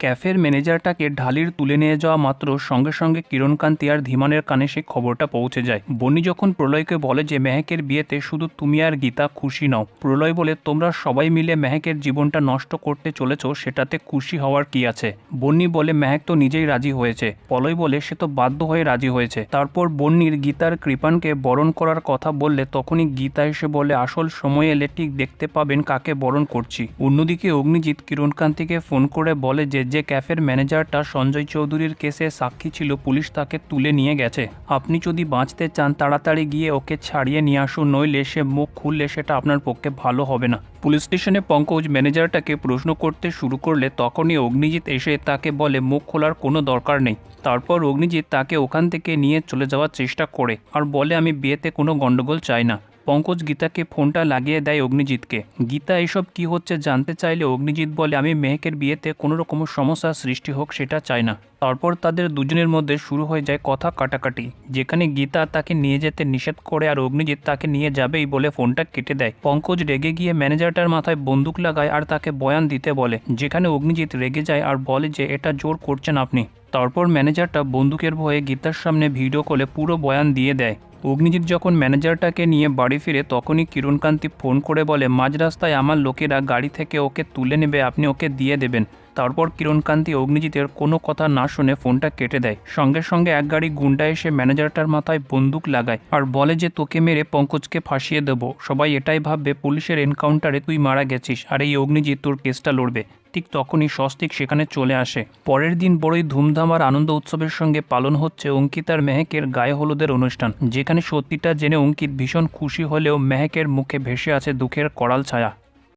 ক্যাফের ম্যানেজারটাকে ঢালির তুলে নিয়ে যাওয়া মাত্র সঙ্গে সঙ্গে কিরণকান্তি আর ধীমানের কানে সেই খবরটা পৌঁছে যায়। বন্নি যখন প্রলয়কে বলে যে মেহেকের বিয়েতে শুধু তুমি আর গীতা খুশি নাও, প্রলয় বলে, তোমরা সবাই মিলে মেহেকের জীবনটা নষ্ট করতে চলেছ, সেটাতে খুশি হওয়ার কি আছে? বন্নি বলে, মেহেক তো নিজেই রাজি হয়েছে। প্রলয় বলে, সে তো বাধ্য হয়ে রাজি হয়েছে। তারপর বন্নির গীতার কৃপানকে বরণ করার কথা বললে, তখনই গীতা এসে বলে, আসল সময় এলে ঠিক দেখতে পাবেন কাকে বরণ করছি। অন্যদিকে অগ্নিজিৎ কিরণকান্তিকে ফোন করে বলে যে যে ক্যাফের ম্যানেজারটা সঞ্জয় চৌধুরীর কেসে সাক্ষী ছিল, পুলিশ তাকে তুলে নিয়ে গেছে। আপনি যদি বাঁচতে চান, তাড়াতাড়ি গিয়ে ওকে ছাড়িয়ে নিয়ে আসুন, নইলে সে মুখ খুললে সেটা আপনার পক্ষে ভালো হবে না। পুলিশ স্টেশনে পঙ্কজ ম্যানেজারটাকে প্রশ্ন করতে শুরু করলে তখনই অগ্নিজিৎ এসে তাকে বলে, মুখ খোলার কোনো দরকার নেই। তারপর অগ্নিজিৎ তাকে ওখান থেকে নিয়ে চলে যাওয়ার চেষ্টা করে, আর বলে, আমি বিয়েতে কোনো গণ্ডগোল চাই না। পঙ্কজ গীতাকে ফোনটা লাগিয়ে দেয় অগ্নিজিৎকে। গীতা, এসব কি হচ্ছে জানতে চাইলে অগ্নিজিৎ বলে, আমি মেহেকের বিয়েতে কোনো রকম সমস্যার সৃষ্টি হোক, সেটা চাই না। তারপর তাদের দুজনের মধ্যে শুরু হয়ে যায় কথা কাটাকাটি, যেখানে গীতা তাকে নিয়ে যেতে নিষেধ করে আর অগ্নিজিৎ তাকে নিয়ে যাবেই বলে ফোনটা কেটে দেয়। পঙ্কজ রেগে গিয়ে ম্যানেজারটার মাথায় বন্দুক লাগায় আর তাকে বয়ান দিতে বলে, যেখানে অগ্নিজিৎ রেগে যায় আর বলে যে, এটা জোর করছেন আপনি। তারপর ম্যানেজারটা বন্দুকের ভয়ে গীতার সামনে ভিডিও কলে পুরো বয়ান দিয়ে দেয়। অগ্নিজিৎ যখন ম্যানেজারটাকে নিয়ে বাড়ি ফিরে, তখনই কিরণকান্তি ফোন করে বলে, মাঝ রাস্তায় আমার লোকেরা গাড়ি থেকে ওকে তুলে নেবে, আপনি ওকে দিয়ে দেবেন। তারপর কিরণকান্তি অগ্নিজিতের কোনো কথা না শুনে ফোনটা কেটে দেয়। সঙ্গে সঙ্গে এক গাড়ি গুন্ডা এসে ম্যানেজারটার মাথায় বন্দুক লাগায় আর বলে যে, তোকে মেরে পঙ্কজকে ফাঁসিয়ে দেবো। সবাই এটাই ভাববে, পুলিশের এনকাউন্টারে তুই মারা গেছিস আর এই অগ্নিজিৎ তোর কেসটা লড়বে। ঠিক তখনই স্বস্তিক সেখানে চলে আসে। পরের দিন বড়ই ধুমধাম আর আনন্দ উৎসবের সঙ্গে পালন হচ্ছে অঙ্কিতার মেহেকের গায়ে হলুদের অনুষ্ঠান। যেখানে সত্যিটা জেনে অঙ্কিত ভীষণ খুশি হলেও মেহেকের মুখে ভেসে আছে দুঃখের করাল ছায়া।